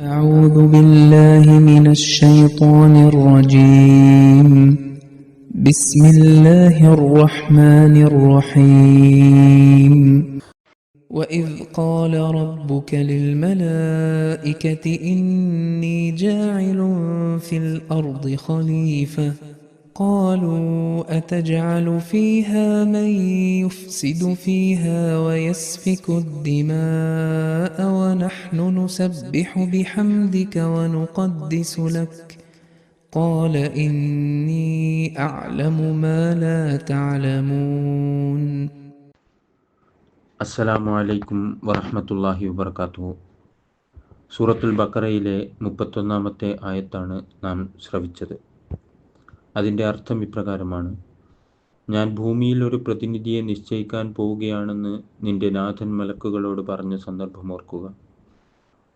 أعوذ بالله من الشيطان الرجيم. بسم الله الرحمن الرحيم. وإذ قال ربك للملائكة إني جاعل في الأرض خليفة قالوا أتجعل فيها من يفسد فيها ويسفك الدماء ونحن نسبح بحمدك ونقدس لك قال إني أعلم ما لا تعلمون അസ്സലാമു അലൈക്കും വറഹ്മത്തുള്ളാഹി വബർക്കാത്തു സൂറത്തുൽ ബക്കറയിലെ മുപ്പത്തൊന്നാമത്തെ ആയത്താണ് നാം ശ്രവിച്ചത് അതിന്റെ അർത്ഥം ഇപ്രകാരമാണ്. ഞാൻ ഭൂമിയിൽ ഒരു പ്രതിനിധിയെ നിശ്ചയിക്കാൻ പോവുകയാണെന്ന് നിന്റെ നാഥൻ മലക്കുകളോട് പറഞ്ഞ സന്ദർഭം ഓർക്കുക.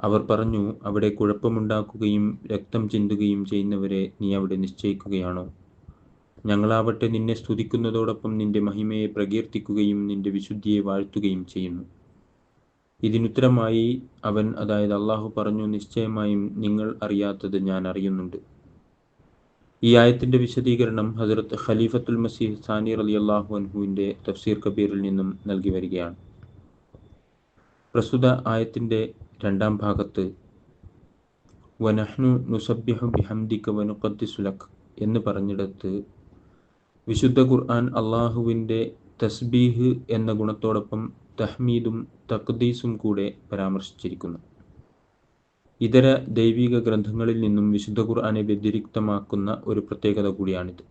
അവർ പറഞ്ഞു അവിടെ കുഴപ്പമുണ്ടാക്കുകയും രക്തം ചിന്തുകയും ചെയ്യുന്നവരെ നീ അവിടെ നിശ്ചയിക്കുകയാണോ? ഞങ്ങളാവട്ടെ നിന്നെ സ്തുതിക്കുന്നതോടൊപ്പം നിന്റെ മഹിമയെ പ്രകീർത്തിക്കുകയും നിന്റെ വിശുദ്ധിയെ വാഴ്ത്തുകയും ചെയ്യുന്നു. ഇതിനുത്തരമായി അവൻ അതായത് അള്ളാഹു പറഞ്ഞു നിശ്ചയമായും നിങ്ങൾ അറിയാത്തത് ഞാൻ അറിയുന്നുണ്ട്. ഈ ആയത്തിന്റെ വിശദീകരണം ഹസരത്ത് ഖലീഫത്തുൽ മസീഹ് സാനി അലി അള്ളാഹു അൻഹുവിന്റെ തഫ്സീർ കബീറിൽ നിന്നും നൽകി വരികയാണ്. പ്രസ്തുത ആയത്തിന്റെ രണ്ടാം ഭാഗത്ത് വനഹ്നു നുസബ്യഹു ബിഹംദിക വനുഖദ്ദിസുലക് എന്ന് പറഞ്ഞിടത്ത് വിശുദ്ധ ഖുർആൻ അള്ളാഹുവിന്റെ തസ്ബീഹ് എന്ന ഗുണത്തോടൊപ്പം തഹ്മീദും തഖ്ദീസും കൂടെ പരാമർശിച്ചിരിക്കുന്നു. ഇതര ദൈവിക ഗ്രന്ഥങ്ങളിൽ നിന്നും വിശുദ്ധ ഖുർആാനെ വ്യതിരിക്തമാക്കുന്ന ഒരു പ്രത്യേകത കൂടിയാണിത്.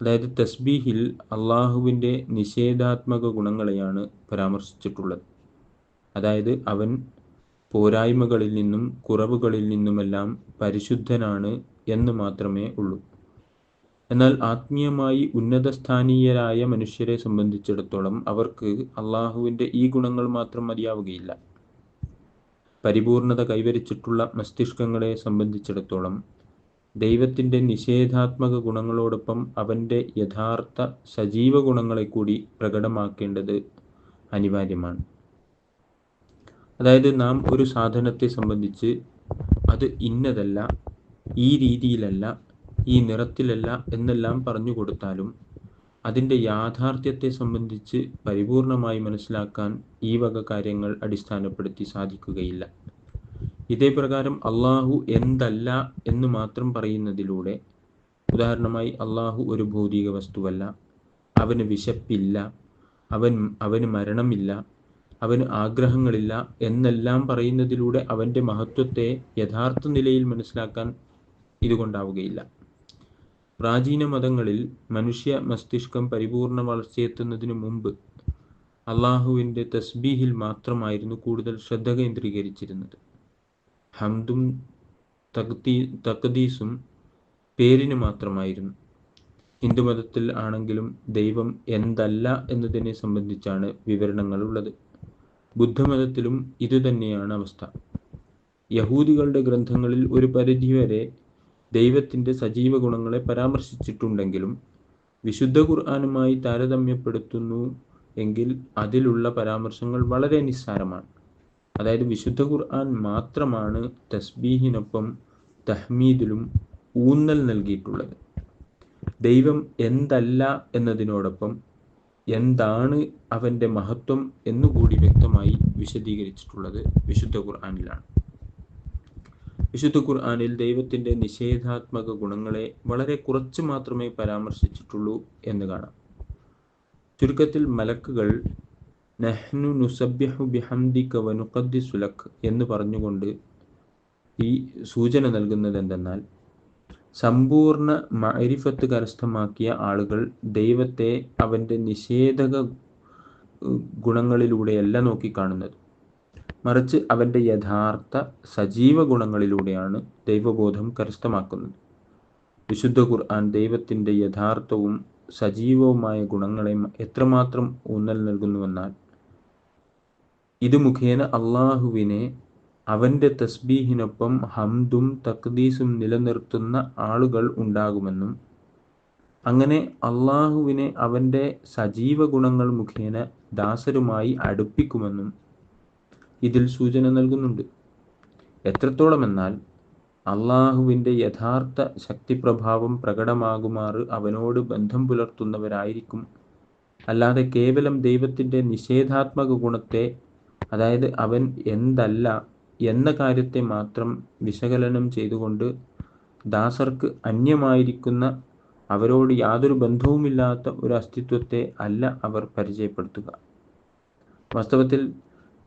അതായത് തസ്ബീഹിൽ അള്ളാഹുവിന്റെ നിഷേധാത്മക ഗുണങ്ങളെയാണ് പരാമർശിച്ചിട്ടുള്ളത്. അതായത് അവൻ പോരായ്മകളിൽ നിന്നും കുറവുകളിൽ നിന്നുമെല്ലാം പരിശുദ്ധനാണ് എന്ന് മാത്രമേ ഉള്ളൂ. എന്നാൽ ആത്മീയമായി ഉന്നതസ്ഥാനീയരായ മനുഷ്യരെ സംബന്ധിച്ചിടത്തോളം അവർക്ക് അള്ളാഹുവിന്റെ ഈ ഗുണങ്ങൾ മാത്രം മതിയാവുകയില്ല. പരിപൂർണത കൈവരിച്ചിട്ടുള്ള മസ്തിഷ്കങ്ങളെ സംബന്ധിച്ചിടത്തോളം ദൈവത്തിന്റെ നിഷേധാത്മക ഗുണങ്ങളോടൊപ്പം അവന്റെ യഥാർത്ഥ സജീവ ഗുണങ്ങളെ കൂടി പ്രകടമാക്കേണ്ടത് അനിവാര്യമാണ്. അതായത് നാം ഒരു സാധനത്തെ സംബന്ധിച്ച് അത് ഇന്നതല്ല ഈ രീതിയിലല്ല ഈ നിറത്തിലല്ല എന്നെല്ലാം പറഞ്ഞു കൊടുത്താലും അതിന്റെ യാഥാർത്ഥ്യത്തെ സംബന്ധിച്ച് പരിപൂർണമായി മനസ്സിലാക്കാൻ ഈ വക കാര്യങ്ങൾ അടിസ്ഥാനപ്പെടുത്തി സാധിക്കുകയില്ല. ഇതേ പ്രകാരം അള്ളാഹു എന്തല്ല എന്ന് മാത്രം പറയുന്നതിലൂടെ ഉദാഹരണമായി അള്ളാഹു ഒരു ഭൗതിക വസ്തുവല്ല അവന് വിശപ്പില്ല അവൻ അവന് മരണമില്ല അവന് ആഗ്രഹങ്ങളില്ല എന്നെല്ലാം പറയുന്നതിലൂടെ അവന്റെ മഹത്വത്തെ യഥാർത്ഥ നിലയിൽ മനസ്സിലാക്കാൻ ഇതുകൊണ്ടാവുകയില്ല. പ്രാചീന മതങ്ങളിൽ മനുഷ്യ മസ്തിഷ്കം പരിപൂർണ വളർച്ചയെത്തുന്നതിനു മുമ്പ് അള്ളാഹുവിന്റെ തസ്ബീഹിൽ മാത്രമായിരുന്നു കൂടുതൽ ശ്രദ്ധ കേന്ദ്രീകരിച്ചിരുന്നത്. ഹംദും തക്തീ തക്തീസും പേരിന് മാത്രമായിരുന്നു. ഹിന്ദുമതത്തിൽ ആണെങ്കിലും ദൈവം എന്തല്ല എന്നതിനെ സംബന്ധിച്ചാണ് വിവരണങ്ങൾ ഉള്ളത്. ബുദ്ധമതത്തിലും ഇതുതന്നെയാണ് അവസ്ഥ. യഹൂദികളുടെ ഗ്രന്ഥങ്ങളിൽ ഒരു പരിധിവരെ ദൈവത്തിന്റെ സജീവ ഗുണങ്ങളെ പരാമർശിച്ചിട്ടുണ്ടെങ്കിലും വിശുദ്ധ ഖുർആാനുമായി താരതമ്യപ്പെടുത്തുന്നു എങ്കിൽ അതിലുള്ള പരാമർശങ്ങൾ വളരെ നിസ്സാരമാണ്. അതായത് വിശുദ്ധ ഖുർആൻ മാത്രമാണ് തസ്ബീഹിനൊപ്പം തഹ്മീദിലും ഊന്നൽ നൽകിയിട്ടുള്ളത്. ദൈവം എന്തല്ല എന്നതിനോടൊപ്പം എന്താണ് അവന്റെ മഹത്വം എന്നുകൂടി വ്യക്തമായി വിശദീകരിച്ചിട്ടുള്ളത് വിശുദ്ധ ഖുർആാനിലാണ്. വിശുദ്ധ ഖുർആാനിൽ ദൈവത്തിന്റെ നിഷേധാത്മക ഗുണങ്ങളെ വളരെ കുറച്ച് മാത്രമേ പരാമർശിച്ചിട്ടുള്ളൂ എന്ന് കാണാം. ചുരുക്കത്തിൽ മലക്കുകൾ നഹ്നു നുസബ്യഹു ബിഹംദിക വനുഖദ്ദിസുലക് എന്ന് പറഞ്ഞുകൊണ്ട് ഈ സൂചന നൽകുന്നത് എന്തെന്നാൽ സമ്പൂർണ മരിഫത്ത് കരസ്ഥമാക്കിയ ആളുകൾ ദൈവത്തെ അവന്റെ നിഷേധക ഗുണങ്ങളിലൂടെയല്ല നോക്കിക്കാണുന്നത്. മറിച്ച് അവന്റെ യഥാർത്ഥ സജീവ ഗുണങ്ങളിലൂടെയാണ് ദൈവബോധം കരസ്ഥമാക്കുന്നത്. വിശുദ്ധ ഖുർആൻ ദൈവത്തിന്റെ യഥാർത്ഥവും സജീവവുമായ ഗുണങ്ങളെ എത്രമാത്രം ഊന്നൽ നൽകുന്നുവെന്നാൽ ഇത് മുഖേന അള്ളാഹുവിനെ അവന്റെ തസ്ബീഹിനൊപ്പം ഹംദും തക്ദീസും നിലനിർത്തുന്ന ആളുകൾ ഉണ്ടാകുമെന്നും അങ്ങനെ അള്ളാഹുവിനെ അവന്റെ സജീവ ഗുണങ്ങൾ മുഖേന ദാസരുമായി അടുപ്പിക്കുമെന്നും ഇതിൽ സൂചന നൽകുന്നുണ്ട്. എത്രത്തോളം എന്നാൽ അള്ളാഹുവിന്റെ യഥാർത്ഥ ശക്തിപ്രഭാവം പ്രകടമാകുമാറ് അവനോട് ബന്ധം പുലർത്തുന്നവരായിരിക്കും. അല്ലാതെ കേവലം ദൈവത്തിന്റെ നിഷേധാത്മക ഗുണത്തെ അതായത് അവൻ എന്തല്ല എന്ന കാര്യത്തെ മാത്രം വിശകലനം ചെയ്തുകൊണ്ട് ദാസർക്ക് അന്യമായിരിക്കുന്ന അവരോട് യാതൊരു ബന്ധവുമില്ലാത്ത ഒരു അസ്തിത്വത്തെ അല്ല അവർ പരിചയപ്പെടുത്തുക. വാസ്തവത്തിൽ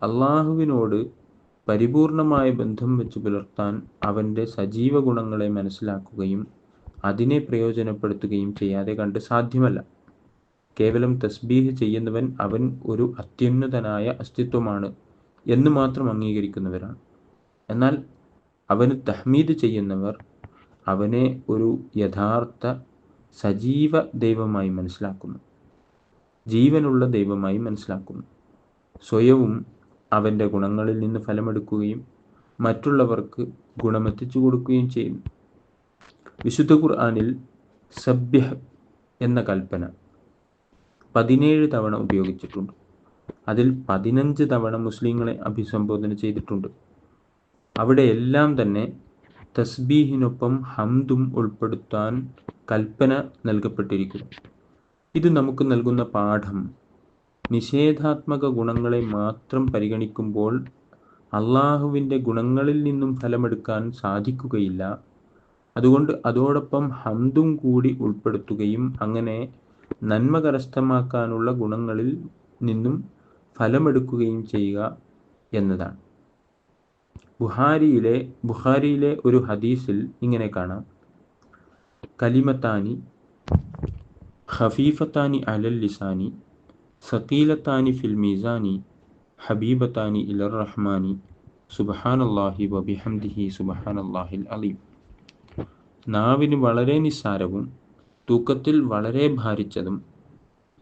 അള്ളാഹുവിനോട് പരിപൂർണമായ ബന്ധം വെച്ച് പുലർത്താൻ അവന്റെ സജീവ ഗുണങ്ങളെ മനസ്സിലാക്കുകയും അതിനെ പ്രയോജനപ്പെടുത്തുകയും ചെയ്യാതെ കണ്ട് സാധ്യമല്ല. കേവലം തസ്ബീഹ് ചെയ്യുന്നവൻ അവൻ ഒരു അത്യുന്നതനായ അസ്തിത്വമാണ് എന്ന് മാത്രം അംഗീകരിക്കുന്നവരാണ്. എന്നാൽ അവന് തഹ്മീദ് ചെയ്യുന്നവർ അവനെ ഒരു യഥാർത്ഥ സജീവ ദൈവമായി മനസ്സിലാക്കുന്നു. ജീവനുള്ള ദൈവമായി മനസ്സിലാക്കുന്നു. സ്വയവും അവന്റെ ഗുണങ്ങളിൽ നിന്ന് ഫലമെടുക്കുകയും മറ്റുള്ളവർക്ക് ഗുണമെത്തിച്ചു കൊടുക്കുകയും ചെയ്യുന്നു വിശുദ്ധ ഖുർആാനിൽ സഭ്യ എന്ന കൽപ്പന പതിനേഴ് തവണ ഉപയോഗിച്ചിട്ടുണ്ട്. അതിൽ പതിനഞ്ച് തവണ മുസ്ലിങ്ങളെ അഭിസംബോധന ചെയ്തിട്ടുണ്ട്. അവിടെ എല്ലാം തന്നെ തസ്ബീഹിനൊപ്പം ഹംദും ഉൾപ്പെടുത്താൻ കൽപ്പന നൽകപ്പെട്ടിരിക്കുന്നു. ഇത് നമുക്ക് നൽകുന്ന പാഠം നിഷേധാത്മക ഗുണങ്ങളെ മാത്രം പരിഗണിക്കുമ്പോൾ അള്ളാഹുവിന്റെ ഗുണങ്ങളിൽ നിന്നും ഫലമെടുക്കാൻ സാധിക്കുകയില്ല. അതുകൊണ്ട് അതോടൊപ്പം ഹന്തും കൂടി ഉൾപ്പെടുത്തുകയും അങ്ങനെ നന്മ കരസ്ഥമാക്കാനുള്ള ഗുണങ്ങളിൽ നിന്നും ഫലമെടുക്കുകയും ചെയ്യുക എന്നതാണ്. ബുഹാരിയിലെ ബുഹാരിയിലെ ഒരു ഹദീസിൽ ഇങ്ങനെ കാണാം. കലിമത്താനി ഖഫീഫത്താനി അലൽ ലിസാനി സക്കീലത്താനി ഫിൽ മീസാനി ഹബീബത്താനി ഇലർ റഹ്മാനി സുബഹാനല്ലാഹി വബിഹംദിഹി സുബഹാനല്ലാഹിൽ അലീം. നാവിന് വളരെ നിസ്സാരവും തൂക്കത്തിൽ വളരെ ഭാരിച്ചതും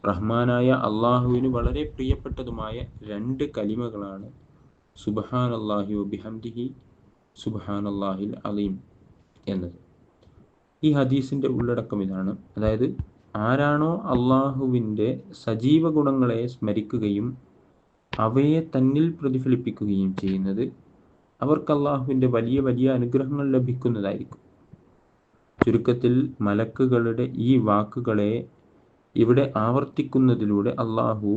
റഹ്മാനായ അള്ളാഹുവിന് വളരെ പ്രിയപ്പെട്ടതുമായ രണ്ട് കലിമകളാണ് സുബഹാൻ വബിഹംദിഹി സുബഹാൻ അള്ളാഹിൽ അലീം എന്നത്. ഈ ഹദീസിന്റെ ഉള്ളടക്കം ഇതാണ്. അതായത് ആരാണോ അള്ളാഹുവിന്റെ സജീവ ഗുണങ്ങളെ സ്മരിക്കുകയും അവയെ തന്നിൽ പ്രതിഫലിപ്പിക്കുകയും ചെയ്യുന്നത് അവർക്ക് അള്ളാഹുവിന്റെ വലിയ വലിയ അനുഗ്രഹങ്ങൾ ലഭിക്കുന്നതായിരിക്കും. ചുരുക്കത്തിൽ മലക്കുകളുടെ ഈ വാക്കുകളെ ഇവിടെ ആവർത്തിക്കുന്നതിലൂടെ അള്ളാഹു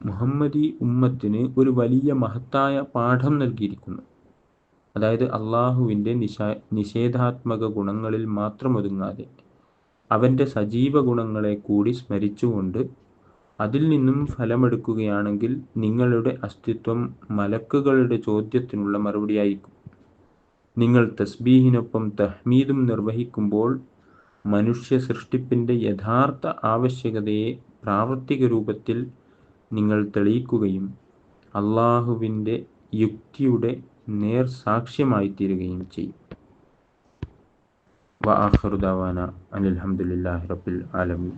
മുഹമ്മദി ഉമ്മത്തിന് ഒരു വലിയ മഹത്തായ പാഠം നൽകിയിരിക്കുന്നു. അതായത് അള്ളാഹുവിന്റെ നിഷാ നിഷേധാത്മക ഗുണങ്ങളിൽ മാത്രം ഒതുങ്ങാതെ അവന്റെ സജീവ ഗുണങ്ങളെ കൂടി സ്മരിച്ചുകൊണ്ട് അതിൽ നിന്നും ഫലമെടുക്കുകയാണെങ്കിൽ നിങ്ങളുടെ അസ്തിത്വം മലക്കുകളുടെ ചോദ്യത്തിനുള്ള മറുപടിയായിരിക്കും. നിങ്ങൾ തസ്ബീഹിനൊപ്പം തഹ്മീദും നിർവഹിക്കുമ്പോൾ മനുഷ്യ സൃഷ്ടിപ്പിന്റെ യഥാർത്ഥ ആവശ്യകതയെ പ്രാവർത്തിക രൂപത്തിൽ നിങ്ങൾ തെളിയിക്കുകയും അള്ളാഹുവിന്റെ യുക്തിയുടെ നേർ സാക്ഷ്യമായി തീരുകയും ചെയ്യും. വ ആഖറുദാവാന അനിൽഹമുല്ലാഹി റബ്ബിൽ ആലമീൻ